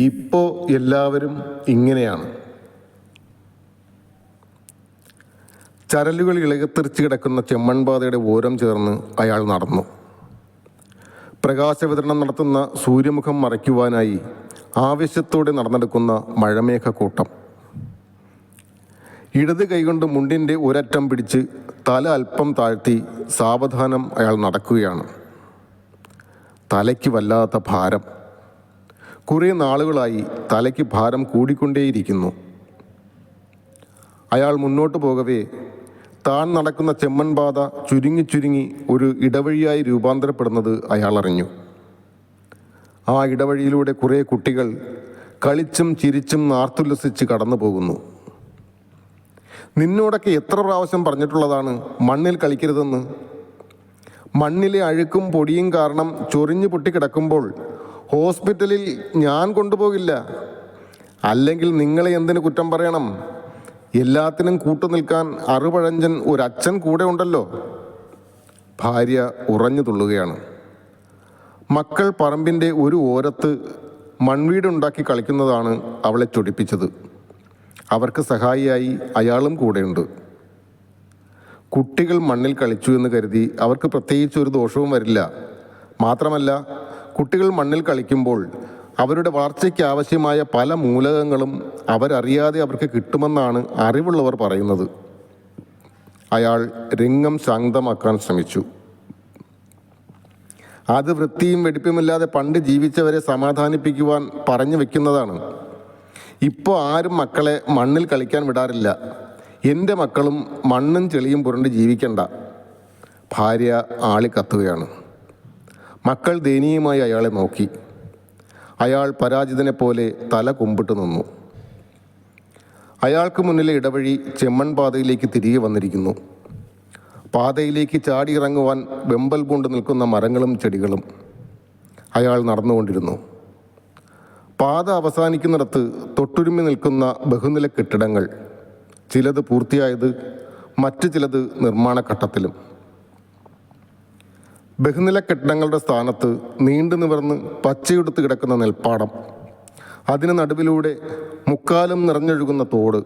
ഇപ്പോൾ എല്ലാവരും ഇങ്ങനെയാണ്. ചരലുകൾ ഇളകത്തെറിച്ച് കിടക്കുന്ന ചെമ്മൺപാതയുടെ ഓരം ചേർന്ന് അയാൾ നടന്നു. പ്രകാശവിതരണം നടത്തുന്ന സൂര്യമുഖം മറയ്ക്കുവാനായി ആവശ്യത്തോടെ നടന്നെടുക്കുന്ന മഴമേഘക്കൂട്ടം ഇടത് കൈകൊണ്ട് മുണ്ടിന്റെ ഒരറ്റം പിടിച്ച് തല അല്പം താഴ്ത്തി സാവധാനം അയാൾ നടക്കുകയാണ്. തലയ്ക്ക് വല്ലാത്ത ഭാരം. കുറേ നാളുകളായി തലയ്ക്ക് ഭാരം കൂടിക്കൊണ്ടേയിരിക്കുന്നു. അയാൾ മുന്നോട്ട് പോകവേ താൻ നടക്കുന്ന ചെമ്മൺപാത ചുരുങ്ങി ചുരുങ്ങി ഒരു ഇടവഴിയായി രൂപാന്തരപ്പെടുന്നത് അയാൾ അറിഞ്ഞു. ആ ഇടവഴിയിലൂടെ കുറേ കുട്ടികൾ കളിച്ചും ചിരിച്ചും നാർത്തുല്ലസിച്ച് കടന്നു പോകുന്നു. നിന്നോടൊക്കെ എത്ര പ്രാവശ്യം പറഞ്ഞിട്ടുള്ളതാണ് മണ്ണിൽ കളിക്കരുതെന്ന്? മണ്ണിലെ അഴുക്കും പൊടിയും കാരണം ചൊറിഞ്ഞു പൊട്ടിക്കിടക്കുമ്പോൾ ഹോസ്പിറ്റലിൽ ഞാൻ കൊണ്ടുപോകില്ല. അല്ലെങ്കിൽ നിങ്ങളെ എന്തിനു കുറ്റം പറയണം? എല്ലാത്തിനും കൂട്ടു നിൽക്കാൻ ഒരു ഒരച്ഛൻ കൂടെ ഉണ്ടല്ലോ. ഭാര്യ ഉറഞ്ഞു തുള്ളുകയാണ്. മക്കൾ പറമ്പിന്റെ ഒരു ഓരത്ത് മൺവീടുണ്ടാക്കി കളിക്കുന്നതാണ് അവളെ ചൊടിപ്പിച്ചത്. അവർക്ക് സഹായിയായി അയാളും കൂടെയുണ്ട്. കുട്ടികൾ മണ്ണിൽ കളിച്ചു എന്ന് കരുതി അവർക്ക് പ്രത്യേകിച്ച് ഒരു ദോഷവും വരില്ല. മാത്രമല്ല കുട്ടികൾ മണ്ണിൽ കളിക്കുമ്പോൾ അവരുടെ വളർച്ചയ്ക്ക് ആവശ്യമായ പല മൂലകങ്ങളും അവരറിയാതെ അവർക്ക് കിട്ടുമെന്നാണ് അറിവുള്ളവർ പറയുന്നത്. അയാൾ രംഗം ശാന്തമാക്കാൻ ശ്രമിച്ചു. അത് വൃത്തിയും വെടിപ്പുമില്ലാതെ പണ്ട് ജീവിച്ചവരെ സമാധാനിപ്പിക്കുവാൻ പറഞ്ഞു വെക്കുന്നതാണ്. ഇപ്പോൾ ആരും മക്കളെ മണ്ണിൽ കളിക്കാൻ വിടാറില്ല. എന്റെ മക്കളും മണ്ണും ചെളിയും പുരണ്ട് ജീവിക്കണ്ട. ഭാര്യ ആളി കത്തുകയാണ് മക്കൾ ദയനീയമായി അയാളെ നോക്കി. അയാൾ പരാജിതനെ പോലെ തല കുമ്പിട്ട് നിന്നു. അയാൾക്ക് മുന്നിലെ ഇടവഴി ചെമ്മൺ പാതയിലേക്ക് തിരികെ വന്നിരിക്കുന്നു. പാതയിലേക്ക് ചാടിയിറങ്ങുവാൻ വെമ്പൽ പൂണ്ട് നിൽക്കുന്ന മരങ്ങളും ചെടികളും അയാൾ നടന്നുകൊണ്ടിരുന്നു. പാത അവസാനിക്കുന്നിടത്ത് തൊട്ടുരുമി നിൽക്കുന്ന ബഹുനില കെട്ടിടങ്ങൾ ചിലത് പൂർത്തിയായത് മറ്റു ചിലത് നിർമ്മാണഘട്ടത്തിലും ബഹുനില കെട്ടിടങ്ങളുടെ സ്ഥാനത്ത് നീണ്ടു നിവർന്ന് പച്ചയെടുത്ത് കിടക്കുന്ന നെൽപ്പാടം. അതിന് നടുവിലൂടെ മുക്കാലും നിറഞ്ഞൊഴുകുന്ന തോട്.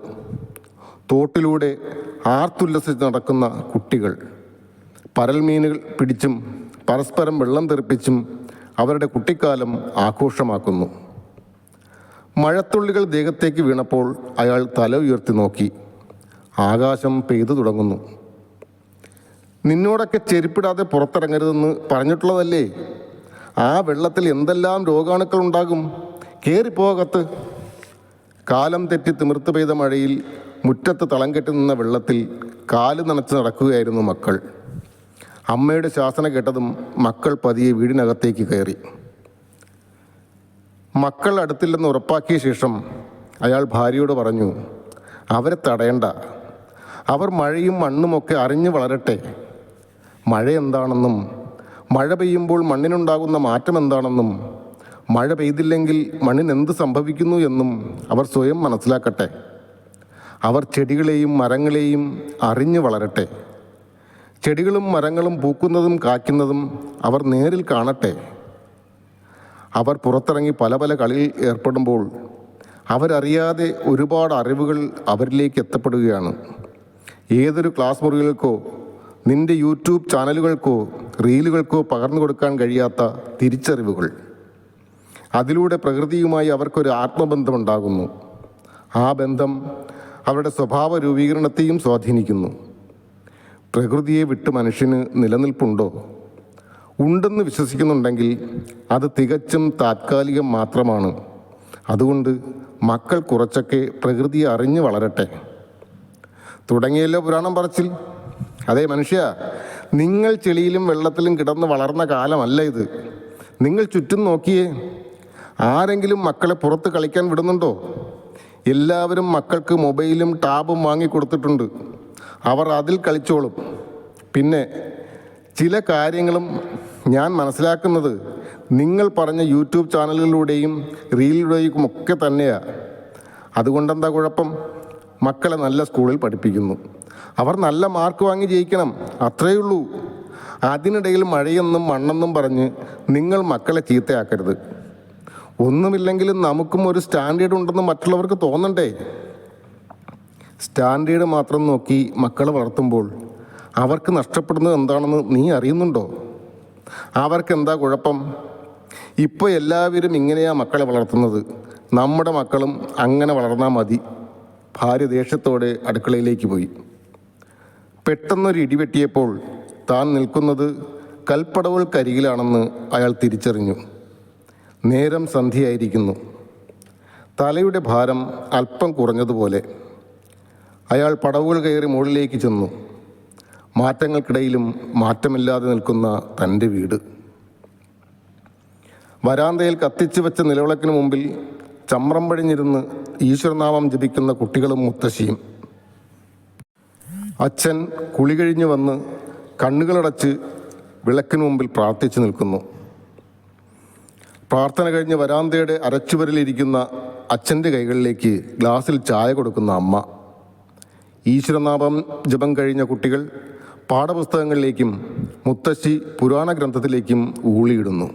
തോട്ടിലൂടെ ആർത്തുല്ലസിച്ച് നടക്കുന്ന കുട്ടികൾ. പരൽമീനുകൾ പിടിച്ചും പരസ്പരം വെള്ളം തെറിപ്പിച്ചും അവരുടെ കുട്ടിക്കാലം ആഘോഷമാക്കുന്നു. മഴത്തുള്ളികൾ ദേഹത്തേക്ക് വീണപ്പോൾ അയാൾ തല ഉയർത്തി നോക്കി. ആകാശം പെയ്തു തുടങ്ങുന്നു. നിന്നോടൊക്കെ ചെരുപ്പിടാതെ പുറത്തിറങ്ങരുതെന്ന് പറഞ്ഞിട്ടുള്ളതല്ലേ? ആ വെള്ളത്തിൽ എന്തെല്ലാം രോഗാണുക്കൾ ഉണ്ടാകും? കയറിപ്പോകത്ത് കാലം തെറ്റി തിമിർത്ത് പെയ്ത മഴയിൽ മുറ്റത്ത് തളം കെട്ടി നിന്ന വെള്ളത്തിൽ കാൽ നനച്ച് നടക്കുകയായിരുന്നു മക്കൾ. അമ്മയുടെ ശാസന കേട്ടതും മക്കൾ പതിയെ വീടിനകത്തേക്ക് കയറി. മക്കൾ അടുത്തില്ലെന്ന് ഉറപ്പാക്കിയ ശേഷം അയാൾ ഭാര്യയോട് പറഞ്ഞു അവരെ തടയണ്ട. അവർ മഴയും മണ്ണുമൊക്കെ അറിഞ്ഞു വളരട്ടെ. മഴ എന്താണെന്നും മഴ പെയ്യുമ്പോൾ മണ്ണിനുണ്ടാകുന്ന മാറ്റം എന്താണെന്നും മഴ പെയ്തില്ലെങ്കിൽ മണ്ണിന് എന്ത് സംഭവിക്കുന്നു എന്നും അവർ സ്വയം മനസ്സിലാക്കട്ടെ. അവർ ചെടികളെയും മരങ്ങളെയും അറിഞ്ഞു വളരട്ടെ. ചെടികളും മരങ്ങളും പൂക്കുന്നതും കാക്കുന്നതും അവർ നേരിൽ കാണട്ടെ. അവർ പുറത്തിറങ്ങി പല പല കളിയിൽ ഏർപ്പെടുമ്പോൾ അവരറിയാതെ ഒരുപാട് അറിവുകൾ അവരിലേക്ക് എത്തപ്പെടുകയാണ്. ഏതൊരു ക്ലാസ് മുറികൾക്കോ നിന്റെ യൂട്യൂബ് ചാനലുകൾക്കോ റീലുകൾക്കോ പകർന്നു കൊടുക്കാൻ കഴിയാത്ത തിരിച്ചറിവുകൾ. അതിലൂടെ പ്രകൃതിയുമായി അവർക്കൊരു ആത്മബന്ധമുണ്ടാകുന്നു. ആ ബന്ധം അവരുടെ സ്വഭാവ രൂപീകരണത്തെയും സ്വാധീനിക്കുന്നു. പ്രകൃതിയെ വിട്ട് മനുഷ്യന് നിലനിൽപ്പുണ്ടോ? ഉണ്ടെന്ന് വിശ്വസിക്കുന്നുണ്ടെങ്കിൽ അത് തികച്ചും താത്കാലികം മാത്രമാണ്. അതുകൊണ്ട് മക്കൾ കുറച്ചൊക്കെ പ്രകൃതിയെ അറിഞ്ഞു വളരട്ടെ. തുടങ്ങിയല്ലോ പുരാണം പറച്ചിൽ. അതെ മനുഷ്യ നിങ്ങൾ ചെളിയിലും വെള്ളത്തിലും കിടന്ന് വളർന്ന കാലമല്ല ഇത്. നിങ്ങൾ ചുറ്റും നോക്കിയേ ആരെങ്കിലും മക്കളെ പുറത്ത് കളിക്കാൻ വിടുന്നുണ്ടോ? എല്ലാവരും മക്കൾക്ക് മൊബൈലും ടാബും വാങ്ങിക്കൊടുത്തിട്ടുണ്ട് അവർ അതിൽ കളിച്ചോളും. പിന്നെ ചില കാര്യങ്ങളും ഞാൻ മനസ്സിലാക്കുന്നത് നിങ്ങൾ പറഞ്ഞ യൂട്യൂബ് ചാനലുകളിലൂടെയും റീലിലൂടെയും ഒക്കെ തന്നെയാണ് അതുകൊണ്ടെന്താ കുഴപ്പം? മക്കളെ നല്ല സ്കൂളിൽ പഠിപ്പിക്കുന്നു. അവർ നല്ല മാർക്ക് വാങ്ങി ജയിക്കണം. അത്രയേ ഉള്ളൂ അതിനിടയിൽ മഴയെന്നും മണ്ണെന്നും പറഞ്ഞ് നിങ്ങൾ മക്കളെ ചീത്തയാക്കരുത്. ഒന്നുമില്ലെങ്കിലും നമുക്കും ഒരു സ്റ്റാൻഡേർഡ് ഉണ്ടെന്ന് മറ്റുള്ളവർക്ക് തോന്നണ്ടേ? സ്റ്റാൻഡേർഡ് മാത്രം നോക്കി മക്കളെ വളർത്തുമ്പോൾ അവർക്ക് നഷ്ടപ്പെടുന്നത് എന്താണെന്ന് നീ അറിയുന്നുണ്ടോ? അവർക്ക് എന്താ കുഴപ്പം? ഇപ്പോൾ എല്ലാവരും ഇങ്ങനെയാ മക്കളെ വളർത്തുന്നത്. നമ്മുടെ മക്കളും അങ്ങനെ വളർന്നാൽ മതി. ഭാര്യ ദേഷ്യത്തോടെ അടുക്കളയിലേക്ക് പോയി. പെട്ടെന്നൊരു ഇടിവെട്ടിയപ്പോൾ താൻ നിൽക്കുന്നത് കൽപ്പടവുകൾക്കരികിലാണെന്ന് അയാൾ തിരിച്ചറിഞ്ഞു. നേരം സന്ധ്യയായിരിക്കുന്നു. തലയുടെ ഭാരം അല്പം കുറഞ്ഞതുപോലെ. അയാൾ പടവുകൾ കയറി മുകളിലേക്ക് ചെന്നു. മാറ്റങ്ങൾക്കിടയിലും മാറ്റമില്ലാതെ നിൽക്കുന്ന തന്റെ വീട്. വരാന്തയിൽ കത്തിച്ചു വെച്ച നിലവിളക്കിന് മുമ്പിൽ ചമ്രം പഴിഞ്ഞിരുന്ന് ഈശ്വരനാമം ജപിക്കുന്ന കുട്ടികളും മുത്തശ്ശിയും. അച്ഛൻ കുളി കഴിഞ്ഞ് വന്ന് കണ്ണുകളടച്ച് വിളക്കിന് മുമ്പിൽ പ്രാർത്ഥിച്ചു നിൽക്കുന്നു. പ്രാർത്ഥന കഴിഞ്ഞ് വരാന്തയുടെ അരച്ചുവരലിരിക്കുന്ന അച്ഛന്റെ കൈകളിലേക്ക് ഗ്ലാസ്സിൽ ചായ കൊടുക്കുന്ന അമ്മ. ഈശ്വരനാഭം ജപം കഴിഞ്ഞ കുട്ടികൾ പാഠപുസ്തകങ്ങളിലേക്കും മുത്തശ്ശി പുരാണ ഗ്രന്ഥത്തിലേക്കും ഊളിയിടുന്നു.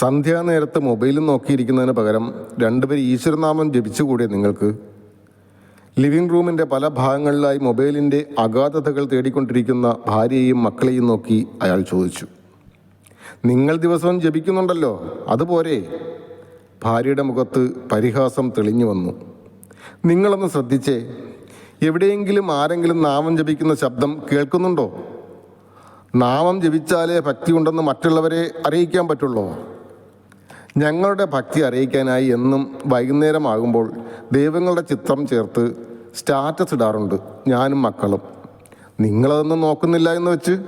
സന്ധ്യാനേരത്ത് മൊബൈലും നോക്കിയിരിക്കുന്നതിന് പകരം രണ്ടുപേർ ഈശ്വരനാമം ജപിച്ചുകൂടിയ നിങ്ങൾക്ക് ലിവിംഗ് റൂമിന്റെ പല ഭാഗങ്ങളിലായി മൊബൈലിന്റെ അഗാധതകൾ തേടിക്കൊണ്ടിരിക്കുന്ന ഭാര്യയെയും മക്കളെയും നോക്കി അയാൾ ചോദിച്ചു. നിങ്ങൾ ദിവസവും ജപിക്കുന്നുണ്ടല്ലോ അതുപോരെ ഭാര്യയുടെ മുഖത്ത് പരിഹാസം തെളിഞ്ഞു വന്നു. നിങ്ങളൊന്ന് ശ്രദ്ധിച്ചേ എവിടെയെങ്കിലും ആരെങ്കിലും നാമം ജപിക്കുന്ന ശബ്ദം കേൾക്കുന്നുണ്ടോ? നാമം ജപിച്ചാലേ ഭക്തി ഉണ്ടെന്ന് മറ്റുള്ളവരെ അറിയിക്കാൻ പറ്റുള്ളൂ? ഞങ്ങളുടെ ഭക്തി അറിയിക്കാനായി എന്നും വൈകുന്നേരമാകുമ്പോൾ ദൈവങ്ങളുടെ ചിത്രം ചേർത്ത് സ്റ്റാറ്റസ് ഇടാറുണ്ട്. ഞാനും മക്കളും. നിങ്ങളതൊന്നും നോക്കുന്നില്ല എന്ന് വെച്ച്?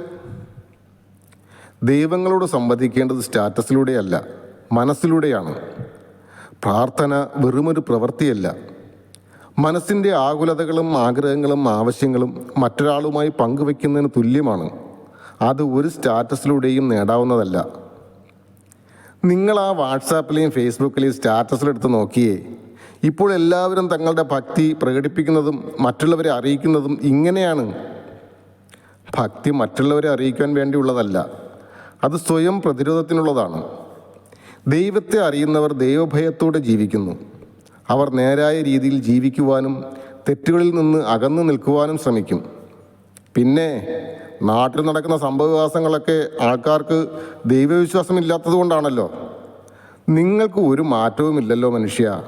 ദൈവങ്ങളോട് സംവദിക്കേണ്ടത് സ്റ്റാറ്റസിലൂടെയല്ല മനസ്സിലൂടെയാണ്. പ്രാർത്ഥന വെറുമൊരു പ്രവൃത്തിയല്ല. മനസ്സിന്റെ ആകുലതകളും ആഗ്രഹങ്ങളും ആവശ്യങ്ങളും മറ്റൊരാളുമായി പങ്കുവെക്കുന്നതിന് തുല്യമാണ്. അത് ഒരു സ്റ്റാറ്റസിലൂടെയും നേടാവുന്നതല്ല. നിങ്ങൾ ആ വാട്സാപ്പിലെയും ഫേസ്ബുക്കിലെയും സ്റ്റാറ്റസിലെടുത്ത് നോക്കിയേ ഇപ്പോൾ എല്ലാവരും തങ്ങളുടെ ഭക്തി പ്രകടിപ്പിക്കുന്നതും മറ്റുള്ളവരെ അറിയിക്കുന്നതും ഇങ്ങനെയാണ്. ഭക്തി മറ്റുള്ളവരെ അറിയിക്കാൻ വേണ്ടിയുള്ളതല്ല അത് സ്വയം പ്രതിരോധത്തിനുള്ളതാണ്. ദൈവത്തെ അറിയുന്നവർ ദൈവഭയത്തോടെ ജീവിക്കുന്നു. അവർ നേരായ രീതിയിൽ ജീവിക്കുവാനും തെറ്റുകളിൽ നിന്ന് അകന്നു നിൽക്കുവാനും ശ്രമിക്കും. പിന്നെ നാട്ടിൽ നടക്കുന്ന സംഭവവികാസങ്ങളൊക്കെ ആൾക്കാർക്ക് ദൈവവിശ്വാസമില്ലാത്തത് കൊണ്ടാണല്ലോ നിങ്ങൾക്ക് ഒരു മാറ്റവുമില്ലല്ലോ മനുഷ്യ.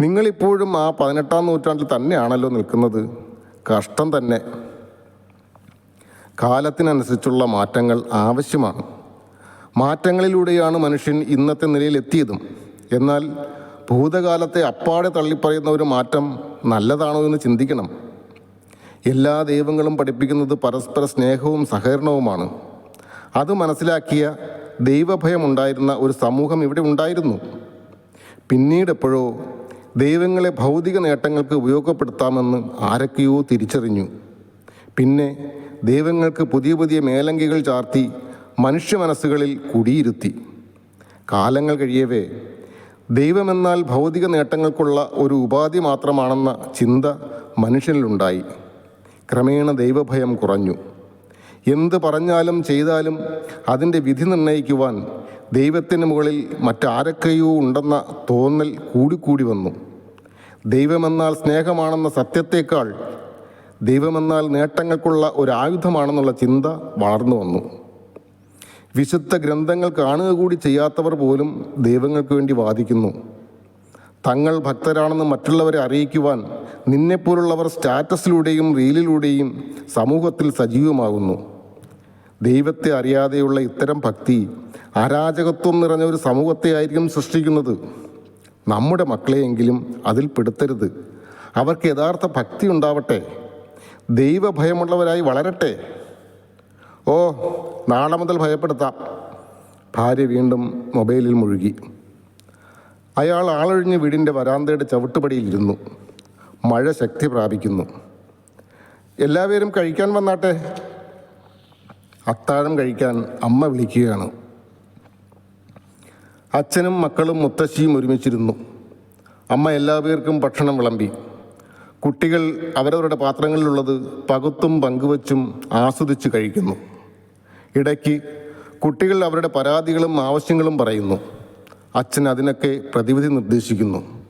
നിങ്ങളിപ്പോഴും ആ പതിനെട്ടാം നൂറ്റാണ്ടിൽ തന്നെയാണല്ലോ നിൽക്കുന്നത്. കഷ്ടം തന്നെ. കാലത്തിനനുസരിച്ചുള്ള മാറ്റങ്ങൾ ആവശ്യമാണ്. മാറ്റങ്ങളിലൂടെയാണ് മനുഷ്യൻ ഇന്നത്തെ നിലയിൽ നിലയിലെത്തിയതും. എന്നാൽ ഭൂതകാലത്തെ അപ്പാടെ തള്ളിപ്പറയുന്ന ഒരു മാറ്റം നല്ലതാണോ എന്ന് ചിന്തിക്കണം. എല്ലാ ദൈവങ്ങളും പഠിപ്പിക്കുന്നത് പരസ്പര സ്നേഹവും സഹകരണവുമാണ്. അത് മനസ്സിലാക്കിയ ദൈവഭയമുണ്ടായിരുന്ന ഒരു സമൂഹം ഇവിടെ ഉണ്ടായിരുന്നു. പിന്നീട് എപ്പോഴോ ദൈവങ്ങളെ ഭൗതിക നേട്ടങ്ങൾക്ക് ഉപയോഗപ്പെടുത്താമെന്ന് ആരൊക്കെയോ തിരിച്ചറിഞ്ഞു. പിന്നെ ദൈവങ്ങൾക്ക് പുതിയ പുതിയ മേലങ്കികൾ ചാർത്തി മനുഷ്യ മനസ്സുകളിൽ കുടിയിരുത്തി. കാലങ്ങൾ കഴിയവേ ദൈവമെന്നാൽ ഭൗതിക നേട്ടങ്ങൾക്കുള്ള ഒരു ഉപാധി മാത്രമാണെന്ന ചിന്ത മനുഷ്യനിലുണ്ടായി ക്രമേണ ദൈവഭയം കുറഞ്ഞു. എന്ത് പറഞ്ഞാലും ചെയ്താലും അതിന്റെ വിധി നിർണയിക്കുവാൻ ദൈവത്തിന് മുകളിൽ മറ്റാരൊക്കെയോ ഉണ്ടെന്ന തോന്നൽ കൂടിക്കൂടി വന്നു. ദൈവമെന്നാൽ സ്നേഹമാണെന്ന സത്യത്തേക്കാൾ ദൈവമെന്നാൽ നേട്ടങ്ങൾക്കുള്ള ഒരു ആയുധമാണെന്നുള്ള ചിന്ത വളർന്നു വന്നു. വിശുദ്ധ ഗ്രന്ഥങ്ങൾ കാണുക കൂടി ചെയ്യാത്തവർ പോലും ദൈവങ്ങൾക്ക് വേണ്ടി വാദിക്കുന്നു. തങ്ങൾ ഭക്തരാണെന്ന് മറ്റുള്ളവരെ അറിയിക്കുവാൻ നിന്നെപ്പോലുള്ളവർ സ്റ്റാറ്റസിലൂടെയും റീലിലൂടെയും സമൂഹത്തിൽ സജീവമാകുന്നു. ദൈവത്തെ അറിയാതെയുള്ള ഇത്തരം ഭക്തി അരാജകത്വം നിറഞ്ഞ ഒരു സമൂഹത്തെ ആയിരിക്കും സൃഷ്ടിക്കുന്നത്. നമ്മുടെ മക്കളെയെങ്കിലും അതിൽ പെടുത്തരുത്. അവർക്ക് യഥാർത്ഥ ഭക്തി ഉണ്ടാവട്ടെ. ദൈവഭയമുള്ളവരായി വളരട്ടെ. ഓ നാളെ മുതൽ ഭയപ്പെടുത്താം. ഭാര്യ വീണ്ടും മൊബൈലിൽ മുഴുകി. അയാൾ ആളൊഴിഞ്ഞ് വീടിന്റെ വരാന്തയുടെ ചവിട്ടുപടിയിലിരുന്നു മഴ ശക്തി പ്രാപിക്കുന്നു. എല്ലാവരും കഴിക്കാൻ വന്നാട്ടെ. അത്താഴം കഴിക്കാൻ അമ്മ വിളിക്കുകയാണ്. അച്ഛനും മക്കളും മുത്തശ്ശിയും ഒരുമിച്ചിരുന്നു. അമ്മ എല്ലാ പേർക്കും ഭക്ഷണം വിളമ്പി. കുട്ടികൾ അവരവരുടെ പാത്രങ്ങളിലുള്ളത് പകുത്തും പങ്കുവച്ചും ആസ്വദിച്ച് കഴിക്കുന്നു. ഇടയ്ക്ക് കുട്ടികൾ അവരുടെ പരാതികളും ആവശ്യങ്ങളും പറയുന്നു. അച്ഛൻ അതിനൊക്കെ പ്രതിവിധി നിർദ്ദേശിക്കുന്നു.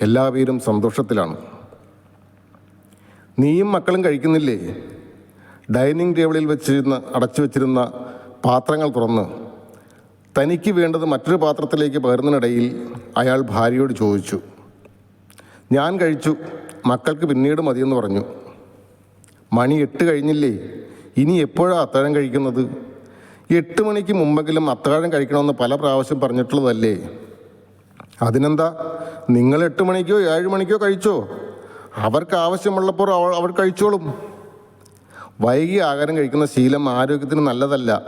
എല്ലാവരും സന്തോഷത്തിലാണ്. നീയും മക്കളും കഴിക്കുന്നില്ലേ? ഡൈനിങ് ടേബിളിൽ വെച്ചിരുന്ന അടച്ചു വെച്ചിരുന്ന പാത്രങ്ങൾ തുറന്ന് തനിക്ക് വേണ്ടത് മറ്റൊരു പാത്രത്തിലേക്ക് പകരുന്നതിനിടയിൽ അയാൾ ഭാര്യയോട് ചോദിച്ചു ഞാൻ കഴിച്ചു മക്കൾക്ക് പിന്നീട് മതിയെന്ന് പറഞ്ഞു. മണി എട്ട് കഴിഞ്ഞില്ലേ? ഇനി എപ്പോഴാണ് അത്താഴം കഴിക്കുന്നത്? എട്ട് മണിക്ക് മുമ്പെങ്കിലും അത്താഴം കഴിക്കണമെന്ന് പല പ്രാവശ്യം പറഞ്ഞിട്ടുള്ളതല്ലേ? അതിനെന്താ നിങ്ങൾ എട്ട് മണിക്കോ ഏഴ് മണിക്കോ കഴിച്ചോ? അവർക്ക് ആവശ്യമുള്ളപ്പോൾ അവ അവർ കഴിച്ചോളും. വൈകി ആഹാരം കഴിക്കുന്ന ശീലം ആരോഗ്യത്തിന് നല്ലതല്ല.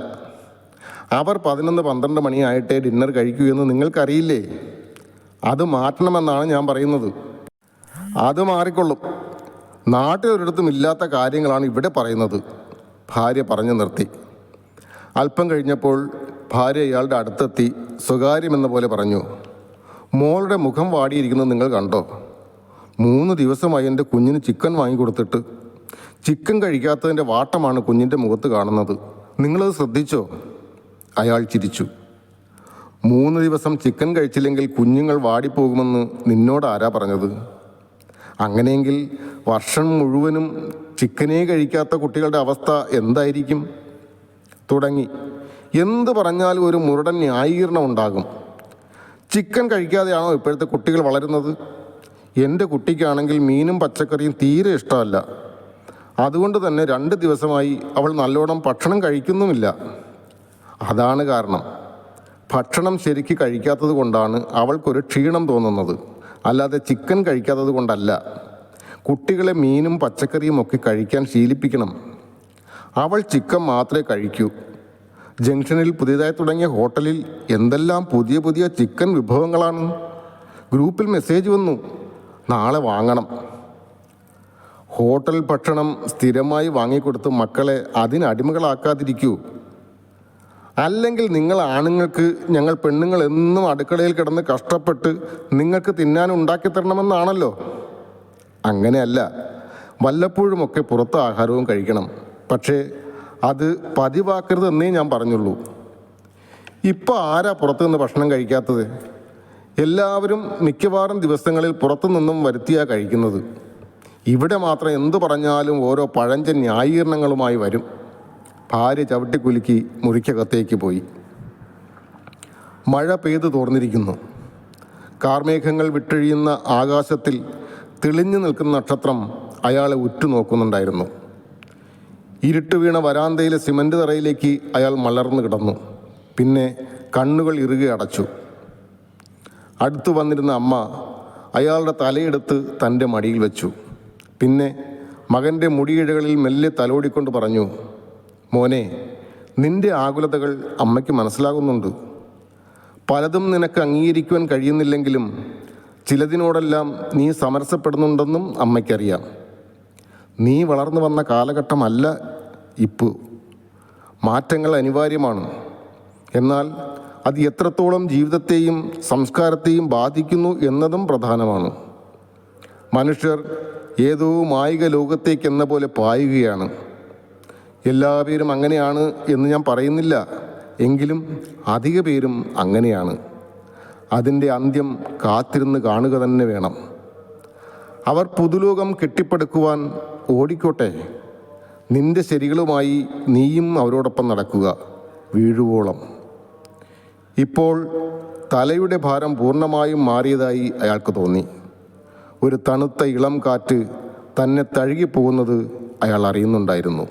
അവർ പതിനൊന്ന് പന്ത്രണ്ട് മണിയായിട്ട് ഡിന്നർ കഴിക്കൂ എന്ന് നിങ്ങൾക്കറിയില്ലേ? അത് മാറ്റണമെന്നാണ് ഞാൻ പറയുന്നത്. അത് മാറിക്കൊള്ളും. നാട്ടിലൊരിടത്തും ഇല്ലാത്ത കാര്യങ്ങളാണ് ഇവിടെ പറയുന്നത്. ഭാര്യ പറഞ്ഞു നിർത്തി. അല്പം കഴിഞ്ഞപ്പോൾ ഭാര്യ ഇയാളുടെ അടുത്തെത്തി സ്വകാര്യമെന്ന പോലെ പറഞ്ഞു. മോളുടെ മുഖം വാടിയിരിക്കുന്നത് നിങ്ങൾ കണ്ടോ? മൂന്ന് ദിവസമായി എന്റെ കുഞ്ഞിന് ചിക്കൻ വാങ്ങിക്കൊടുത്തിട്ട് ചിക്കൻ കഴിക്കാത്തതിന്റെ വാട്ടമാണ് കുഞ്ഞിന്റെ മുഖത്ത് കാണുന്നത്. നിങ്ങളത് ശ്രദ്ധിച്ചോ? അയാൾ ചിരിച്ചു. മൂന്ന് ദിവസം ചിക്കൻ കഴിച്ചില്ലെങ്കിൽ കുഞ്ഞുങ്ങൾ വാടിപ്പോകുമെന്ന് നിന്നോട് ആരാ പറഞ്ഞത്? അങ്ങനെയെങ്കിൽ വർഷം മുഴുവനും ചിക്കനേ കഴിക്കാത്ത കുട്ടികളുടെ അവസ്ഥ എന്തായിരിക്കും? തുടങ്ങി. എന്ത് പറഞ്ഞാലും ഒരു മുരടൻ ന്യായീകരണം ഉണ്ടാകും. ചിക്കൻ കഴിക്കാതെയാണോ ഇപ്പോഴത്തെ കുട്ടികൾ വളരുന്നത്? എന്റെ കുട്ടിക്കാണെങ്കിൽ മീനും പച്ചക്കറിയും തീരെ ഇഷ്ടമല്ല. അതുകൊണ്ട് തന്നെ രണ്ട് ദിവസമായി അവൾ നല്ലോണം ഭക്ഷണം കഴിക്കുന്നുമില്ല. അതാണ് കാരണം. ഭക്ഷണം ശരിക്ക് കഴിക്കാത്തത് കൊണ്ടാണ് അവൾക്കൊരു ക്ഷീണം തോന്നുന്നത്. അല്ലാതെ ചിക്കൻ കഴിക്കാത്തത് കൊണ്ടല്ല. കുട്ടികളെ മീനും പച്ചക്കറിയും ഒക്കെ കഴിക്കാൻ ശീലിപ്പിക്കണം. അവൾ ചിക്കൻ മാത്രമേ കഴിക്കൂ. ജംഗ്ഷനിൽ പുതിയതായി തുടങ്ങിയ ഹോട്ടലിൽ എന്തെല്ലാം പുതിയ പുതിയ ചിക്കൻ വിഭവങ്ങളാണ്? ഗ്രൂപ്പിൽ മെസ്സേജ് വന്നു. നാളെ വാങ്ങണം. ഹോട്ടൽ ഭക്ഷണം സ്ഥിരമായി വാങ്ങിക്കൊടുത്ത് മക്കളെ അതിനടിമകളാക്കാതിരിക്കൂ അല്ലെങ്കിൽ നിങ്ങൾ ആണുങ്ങൾക്ക് ഞങ്ങൾ പെണ്ണുങ്ങൾ എന്നും അടുക്കളയിൽ കിടന്ന് കഷ്ടപ്പെട്ട് നിങ്ങൾക്ക് തിന്നാൻ ഉണ്ടാക്കി തരണമെന്നാണല്ലോ. അങ്ങനെയല്ല വല്ലപ്പോഴുമൊക്കെ പുറത്ത് ആഹാരവും കഴിക്കണം. പക്ഷേ അത് പതിവാക്കരുത് എന്നേ ഞാൻ പറഞ്ഞുള്ളൂ. ഇപ്പോൾ ആരാ പുറത്തു നിന്ന് ഭക്ഷണം കഴിക്കാത്തത്? എല്ലാവരും മിക്കവാറും ദിവസങ്ങളിൽ പുറത്തു നിന്നും വരുത്തിയാണ് കഴിക്കുന്നത്. ഇവിടെ മാത്രം എന്തു പറഞ്ഞാലും ഓരോ പഴഞ്ചൻ ന്യായീകരണങ്ങളുമായി വരും. ഭാര്യ ചവിട്ടിക്കുലുക്കി മുറിക്കകത്തേക്ക് പോയി. മഴ പെയ്തു തോർന്നിരിക്കുന്നു. കാർമേഘങ്ങൾ വിട്ടഴിയുന്ന ആകാശത്തിൽ തെളിഞ്ഞു നിൽക്കുന്ന നക്ഷത്രം അയാളെ ഉറ്റുനോക്കുന്നുണ്ടായിരുന്നു. ഇരുട്ട് വീണ വരാന്തയിലെ സിമന്റ് തറയിലേക്ക് അയാൾ മലർന്നു കിടന്നു. പിന്നെ കണ്ണുകൾ ഇറുകെ അടച്ചു. അടുത്തു വന്നിരുന്ന അമ്മ അയാളുടെ തലയെടുത്ത് തന്റെ മടിയിൽ വെച്ചു. പിന്നെ മകന്റെ മുടിയിഴകളിൽ മെല്ലെ തലോടിക്കൊണ്ട് പറഞ്ഞു മോനെ നിന്റെ ആകുലതകൾ അമ്മയ്ക്ക് മനസ്സിലാകുന്നുണ്ട്. പലതും നിനക്ക് അംഗീകരിക്കുവാൻ കഴിയുന്നില്ലെങ്കിലും ചിലതിനോടെല്ലാം നീ സമരസപ്പെടുന്നുണ്ടെന്നും അമ്മയ്ക്കറിയാം. നീ വളർന്നു വന്ന കാലഘട്ടമല്ല ഇപ്പോൾ മാറ്റങ്ങൾ അനിവാര്യമാണ്. എന്നാൽ അത് എത്രത്തോളം ജീവിതത്തെയും സംസ്കാരത്തെയും ബാധിക്കുന്നു എന്നതും പ്രധാനമാണ്. മനുഷ്യർ ഏതോ മായിക ലോകത്തേക്ക് എന്ന പോലെ പായുകയാണ്. എല്ലാവരും അങ്ങനെയാണ് എന്ന് ഞാൻ പറയുന്നില്ല. എങ്കിലും അധിക പേരും അങ്ങനെയാണ്. അതിന്റെ അന്ത്യം കാത്തിരുന്ന് കാണുക തന്നെ വേണം. അവർ പുതുലോകം കെട്ടിപ്പടുക്കുവാൻ ഓടിക്കോട്ടെ. നിന്റെ ശരികളുമായി നീയും അവരോടൊപ്പം നടക്കുക. വീഴുവോളം. ഇപ്പോൾ തലയുടെ ഭാരം പൂർണമായും മാറിയതായി അയാൾക്ക് തോന്നി. ഒരു തണുത്ത ഇളം കാറ്റ് തന്നെ തഴുകിപ്പോകുന്നത് അയാൾ അറിയുന്നുണ്ടായിരുന്നു.